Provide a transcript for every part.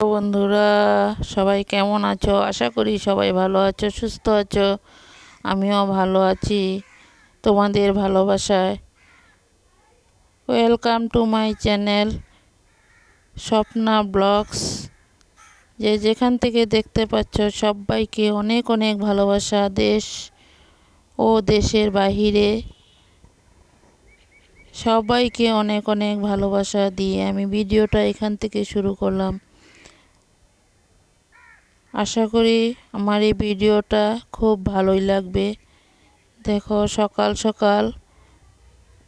বন্ধুরা, সবাই কেমন আছো? আশা করি সবাই ভালো আছো, সুস্থ আছো। আমিও ভালো আছি তোমাদের ভালোবাসায়। Welcome to my channel Swapna blogs. যে যেখান থেকে দেখতে পাচ্ছ, সবাইকে অনেক অনেক ভালোবাসা দেশ ও দেশের বাহিরে। সবাইকে অনেক অনেক ভালোবাসা দিয়ে আমি ভিডিওটা এখান থেকে শুরু করলাম। আশা করি আমার এই ভিডিওটা খুব ভালোই লাগবে। দেখো, সকাল সকাল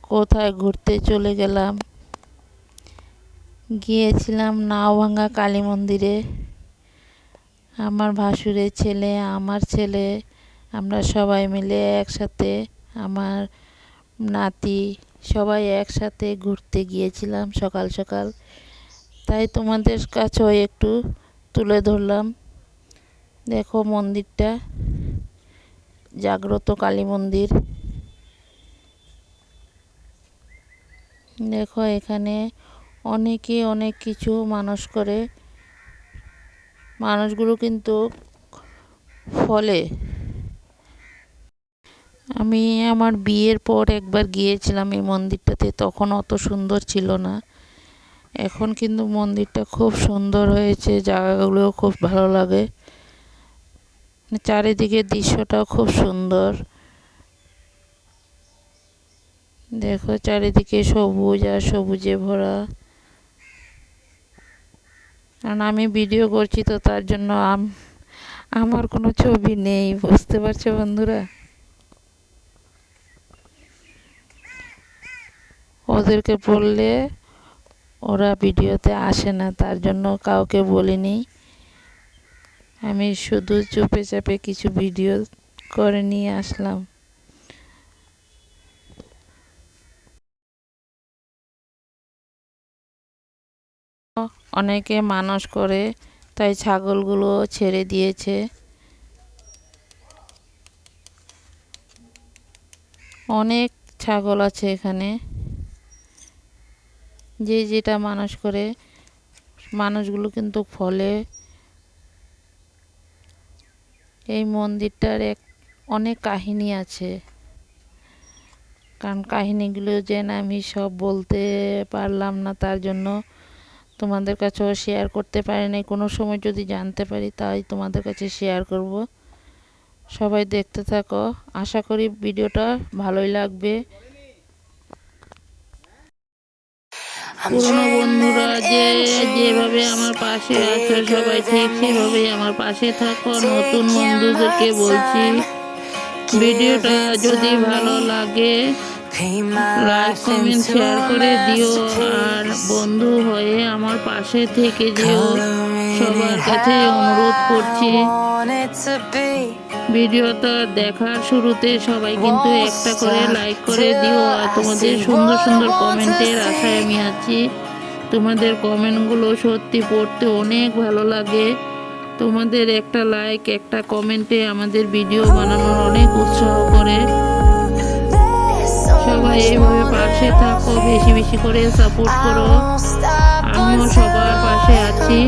কোথায় ঘুরতে চলে গেলাম। গিয়েছিলাম নাওভাঙ্গা কালী মন্দিরে। আমার ভাসুরের ছেলে, আমার ছেলে, আমরা সবাই মিলে একসাথে, আমার নাতি, সবাই একসাথে ঘুরতে গিয়েছিলাম সকাল সকাল। তাই তোমাদের কাছেও একটু তুলে ধরলাম। দেখো মন্দিরটা। জাগ্রত কালী মন্দির। দেখো এখানে অনেকে অনেক কিছু মানুষ করে। মানুষগুলো কিন্তু ফলে। আমি আমার বিয়ের পর একবার গিয়েছিলাম এই মন্দিরটাতে, তখন অত সুন্দর ছিল না। এখন কিন্তু মন্দিরটা খুব সুন্দর হয়েছে জায়গাগুলোও খুব ভালো লাগে। চারিদিকের দৃশ্যটাও খুব সুন্দর। দেখো চারিদিকে সবুজ আর সবুজে ভরা। কারণ আমি ভিডিও করছি তো তার জন্য আমার কোনো ছবি নেই, বুঝতে পারছ বন্ধুরা? ওদেরকে বললে ওরা ভিডিওতে আসে না, তার জন্য কাউকে বলিনি। আমি শুধু চুপে চাপে কিছু ভিডিও করে নিয়ে আসলাম। অনেকে মানুষ করে, তাই ছাগলগুলো ছেড়ে দিয়েছে। অনেক ছাগল আছে এখানে। যে যেটা মানুষ করে, মানুষগুলো কিন্তু ফলে। এই মন্দিরটার এক, অনেক কাহিনী আছে। কারণ কাহিনীগুলো যেন আমি সব বলতে পারলাম না, তার জন্য তোমাদের কাছেও শেয়ার করতে পারি নাই। কোনো সময় যদি জানতে পারি, তাই তোমাদের কাছে শেয়ার করব। সবাই দেখতে থাকো। আশা করি ভিডিওটা ভালোই লাগবে। পুরনো বন্ধুরা যে যেভাবে আমার পাশে আছে সবাই ঠিক সেভাবে আমার পাশে থাকো নতুন বন্ধুদেরকে বলছি। ভিডিওটা যদি ভালো লাগে লাইক কমেন্ট শেয়ার করে দিও। আর বন্ধু হয়ে আমার পাশে থেকে যেও। সবার কাছে অনুরোধ করছি। ভিডিওটা দেখার শুরুতে সবাই কিন্তু একটা করে লাইক করে দিও। আর তোমাদের সুন্দর সুন্দর কমেন্টের আশায় আমি আছি। তোমাদের কমেন্টগুলো সত্যি পড়তে অনেক ভালো লাগে। তোমাদের একটা লাইক একটা কমেন্টে আমাদের ভিডিও বানানোর অনেক উৎসাহ করে। সবাই এইভাবে পাশে থাকো বেশি বেশি করে সাপোর্ট করো। আমিও সবার পাশে আছি।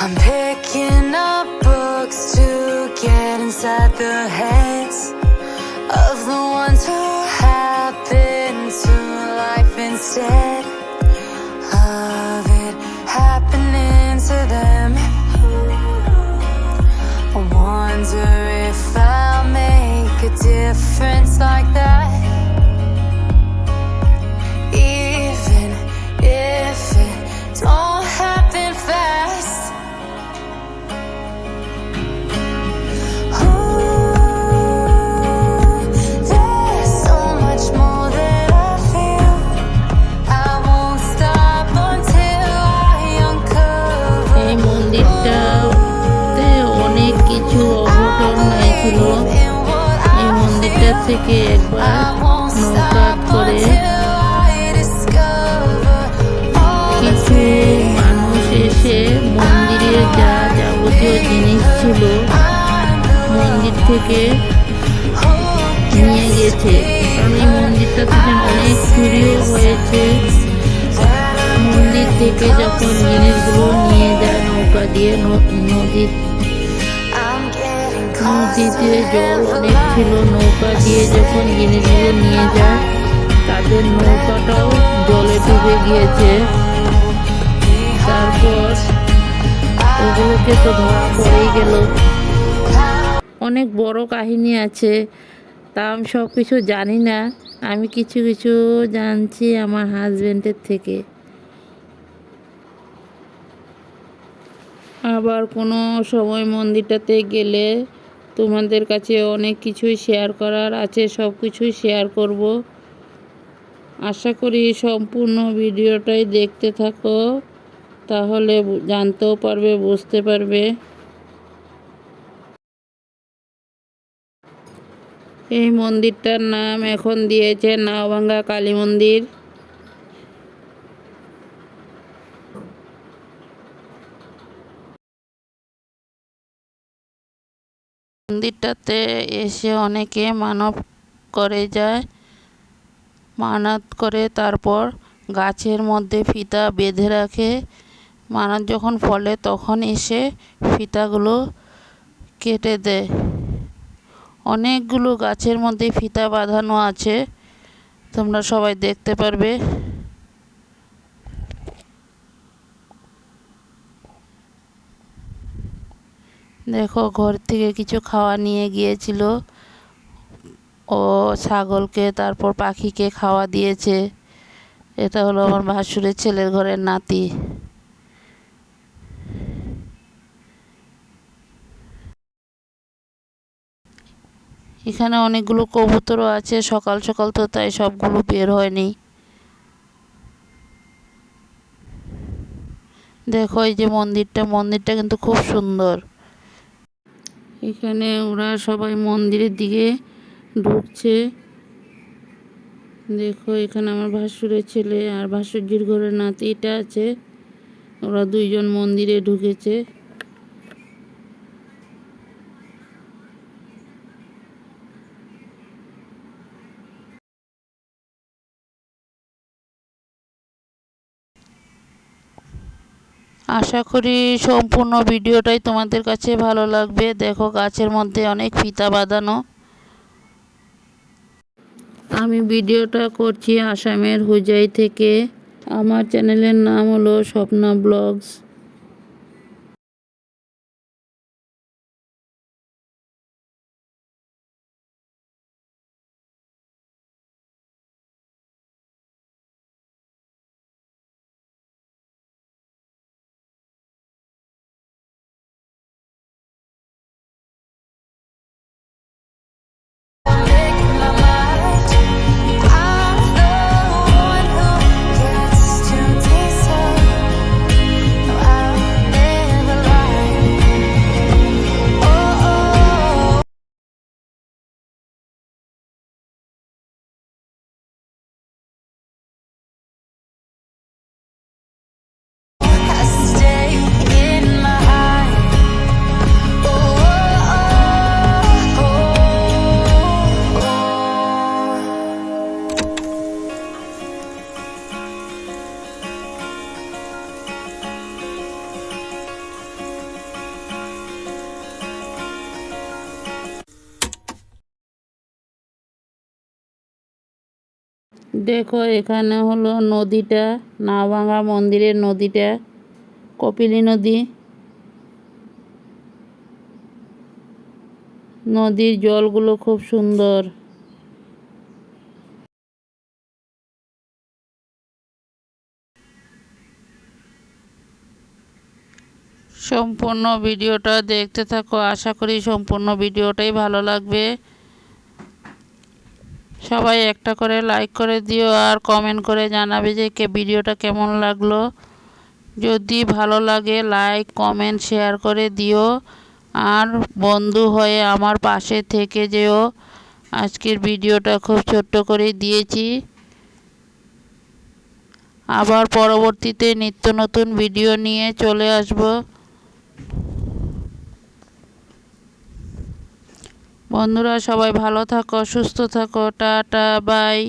I'm picking up books to get inside the heads of the ones who happen to life instead of it happening to them. I wonder if I'll make a difference like that. থেকে একবার নৌকা করে কিছু মানুষ এসে মন্দিরের যা যাবতীয় জিনিস ছিল মন্দির থেকে নিয়ে গেছে। এই মন্দিরটা থেকে অনেক চুরিও হয়েছে। মন্দির থেকে যখন জিনিসগুলো নিয়ে যায় নৌকা দিয়ে নদীর নদীতে জল অনেক ছিল, নৌকা দিয়ে যখন জিনিসগুলো নিয়ে যায়, তাদের নৌকাটাও জলে ডুবে গিয়েছে। তারপর ওগুলোকে তো ধরা পড়েই গেল। অনেক বড় কাহিনী আছে, তা আমি সব কিছু জানি না। আমি কিছু কিছু জানছি আমার হাজবেন্ডের থেকে। আবার কোনো সময় মন্দিরটাতে গেলে তোমাদের কাছে অনেক কিছুই শেয়ার করার আছে, সব কিছুই শেয়ার করব। আশা করি সম্পূর্ণ ভিডিওটাই দেখতে থাকো, তাহলে জানতেও পারবে, বুঝতে পারবে। এই মন্দিরটার নাম এখন দিয়েছে নাওভাঙ্গা কালী মন্দির। মন্দিরটাতে এসে অনেকে মানব করে যায়, মানত করে, তারপর গাছের মধ্যে ফিতা বেঁধে রাখে। মানত যখন ফলে, তখন এসে ফিতাগুলো কেটে দেয়। অনেকগুলো গাছের মধ্যে ফিতা বাঁধানো আছে, তোমরা সবাই দেখতে পারবে। দেখো ঘর থেকে কিছু খাওয়া নিয়ে গিয়েছিল। ও ছাগলকে, তারপর পাখিকে খাওয়া দিয়েছে। এটা হলো আমার ভাসুরের ছেলের ঘরের নাতি। এখানে অনেকগুলো কবুতরও আছে, সকাল সকাল তো তাই সবগুলো বের হয়নি। দেখো এই যে মন্দিরটা মন্দিরটা কিন্তু খুব সুন্দর। এখানে ওরা সবাই মন্দিরের দিকে ঢুকছে। দেখো, এখানে আমার ভাসুরের ছেলে আর ভাসুরজির ঘরের নাতিটা আছে। ওরা দুইজন মন্দিরে ঢুকেছে। আশা করি সম্পূর্ণ ভিডিওটাই তোমাদের কাছে ভালো লাগবে। দেখো গাছের মধ্যে অনেক ফিতা বাঁধানো। আমি ভিডিওটা করছি আসামের হুজাই থেকে। আমার চ্যানেলের নাম হলো স্বপ্না ব্লগস। দেখো, এখানে হলো নদীটা নাওভাঙা মন্দিরের নদীটা। কপিলী নদী। নদীর জলগুলো খুব সুন্দর। সম্পূর্ণ ভিডিওটা দেখতে থাকো। আশা করি সম্পূর্ণ ভিডিওটাই ভালো লাগবে। সবাই একটা করে লাইক করে দিও আর কমেন্ট করে জানাবে যে কে ভিডিওটা কেমন লাগল। যদি ভালো লাগে লাইক কমেন্ট শেয়ার করে দিও। আর বন্ধু হয়ে আমার পাশে থেকে যেও। আজকের ভিডিওটা খুব ছোট্ট করে দিয়েছি। আবার পরবর্তীতে নিত্য নতুন ভিডিও নিয়ে চলে আসব। বন্ধুরা সবাই ভালো থাকো সুস্থ থাকো টাটা বাই।